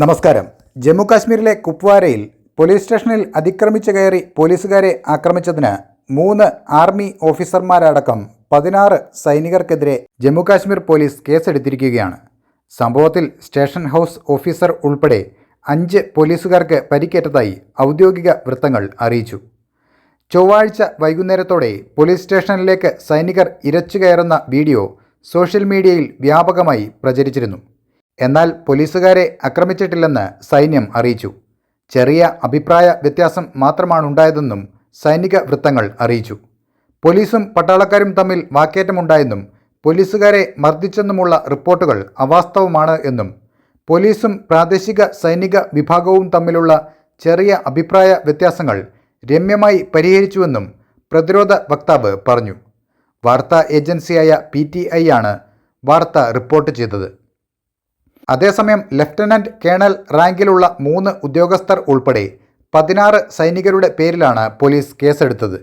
നമസ്കാരം. ജമ്മു കാശ്മീരിലെ കുപ്വാരയിൽ പോലീസ് സ്റ്റേഷനിൽ അതിക്രമിച്ചു കയറി പോലീസുകാരെ ആക്രമിച്ചതിന് മൂന്ന് ആർമി ഓഫീസർമാരടക്കം പതിനാറ് സൈനികർക്കെതിരെ ജമ്മു കാശ്മീർ പോലീസ് കേസെടുത്തിരിക്കുകയാണ്. സംഭവത്തിൽ സ്റ്റേഷൻ ഹൗസ് ഓഫീസർ ഉൾപ്പെടെ അഞ്ച് പോലീസുകാർക്ക് പരിക്കേറ്റതായി ഔദ്യോഗിക വൃത്തങ്ങൾ അറിയിച്ചു. ചൊവ്വാഴ്ച വൈകുന്നേരത്തോടെ പോലീസ് സ്റ്റേഷനിലേക്ക് സൈനികർ ഇരച്ചു കയറുന്ന വീഡിയോ സോഷ്യൽ മീഡിയയിൽ വ്യാപകമായി പ്രചരിച്ചിരുന്നു. എന്നാൽ പോലീസുകാരെ ആക്രമിച്ചിട്ടില്ലെന്ന് സൈന്യം അറിയിച്ചു. ചെറിയ അഭിപ്രായ വ്യത്യാസം മാത്രമാണുണ്ടായതെന്നും സൈനിക വൃത്തങ്ങൾ അറിയിച്ചു. പോലീസും പട്ടാളക്കാരും തമ്മിൽ വാക്കേറ്റമുണ്ടായെന്നും പോലീസുകാരെ മർദ്ദിച്ചെന്നുമുള്ള റിപ്പോർട്ടുകൾ അവാസ്തവമാണ് എന്നും പോലീസും പ്രാദേശിക സൈനിക വിഭാഗവും തമ്മിലുള്ള ചെറിയ അഭിപ്രായ വ്യത്യാസങ്ങൾ രമ്യമായി പരിഹരിച്ചുവെന്നും പ്രതിരോധ വക്താവ് പറഞ്ഞു. വാർത്താ ഏജൻസിയായ പി ടി ഐ ആണ് വാർത്ത റിപ്പോർട്ട് ചെയ്തത്. അതേസമയം ലഫ്റ്റനന്റ് കേണൽ റാങ്കിലുള്ള മൂന്ന് ഉദ്യോഗസ്ഥർ ഉൾപ്പെടെ പതിനാറ് സൈനികരുടെ പേരിലാണ് പോലീസ് കേസെടുത്തത്.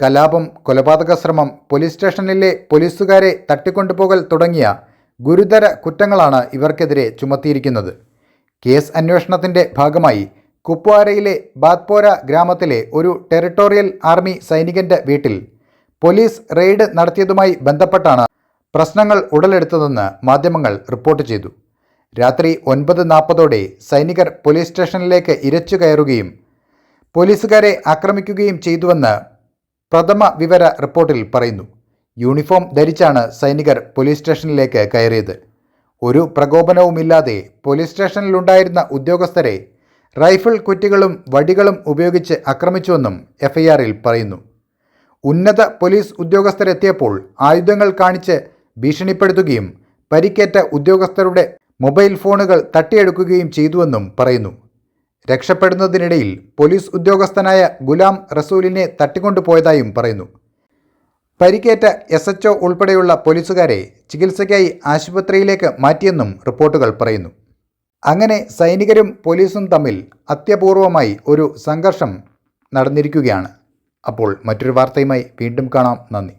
കലാപം കൊലപാതക ശ്രമം പോലീസ് സ്റ്റേഷനിലെ പോലീസുകാരെ തട്ടിക്കൊണ്ടുപോകൽ തുടങ്ങിയ ഗുരുതര കുറ്റങ്ങളാണ് ഇവർക്കെതിരെ ചുമത്തിയിരിക്കുന്നത്. കേസ് അന്വേഷണത്തിന്റെ ഭാഗമായി കുപ്വാരയിലെ ബാത്പോര ഗ്രാമത്തിലെ ഒരു ടെറിട്ടോറിയൽ ആർമി സൈനികന്റെ വീട്ടിൽ പോലീസ് റെയ്ഡ് നടത്തിയതുമായി ബന്ധപ്പെട്ടാണ് പ്രശ്നങ്ങൾ ഉടലെടുത്തതെന്ന് മാധ്യമങ്ങൾ റിപ്പോർട്ട് ചെയ്തു. രാത്രി ഒൻപത് നാൽപ്പതോടെ സൈനികർ പോലീസ് സ്റ്റേഷനിലേക്ക് ഇരച്ചു കയറുകയും പോലീസുകാരെ ആക്രമിക്കുകയും ചെയ്തുവെന്ന് പ്രഥമ വിവര റിപ്പോർട്ടിൽ പറയുന്നു. യൂണിഫോം ധരിച്ചാണ് സൈനികർ പോലീസ് സ്റ്റേഷനിലേക്ക് കയറിയത്. ഒരു പ്രകോപനവുമില്ലാതെ പോലീസ് സ്റ്റേഷനിലുണ്ടായിരുന്ന ഉദ്യോഗസ്ഥരെ റൈഫിൾ കുറ്റികളും വടികളും ഉപയോഗിച്ച് ആക്രമിച്ചുവെന്നും എഫ്ഐആറിൽ പറയുന്നു. ഉന്നത പോലീസ് ഉദ്യോഗസ്ഥരെത്തിയപ്പോൾ ആയുധങ്ങൾ കാണിച്ച് ഭീഷണിപ്പെടുത്തുകയും പരിക്കേറ്റ ഉദ്യോഗസ്ഥരുടെ മൊബൈൽ ഫോണുകൾ തട്ടിയെടുക്കുകയും ചെയ്തുവെന്നും പറയുന്നു. രക്ഷപ്പെടുന്നതിനിടയിൽ പോലീസ് ഉദ്യോഗസ്ഥനായ ഗുലാം റസൂലിനെ തട്ടിക്കൊണ്ടുപോയതായും പറയുന്നു. പരിക്കേറ്റ എസ് എച്ച് ഉൾപ്പെടെയുള്ള പോലീസുകാരെ ചികിത്സയ്ക്കായി ആശുപത്രിയിലേക്ക് മാറ്റിയെന്നും റിപ്പോർട്ടുകൾ പറയുന്നു. അങ്ങനെ സൈനികരും പോലീസും തമ്മിൽ അത്യപൂർവമായി ഒരു സംഘർഷം നടന്നിരിക്കുകയാണ്. അപ്പോൾ മറ്റൊരു വാർത്തയുമായി വീണ്ടും കാണാം. നന്ദി.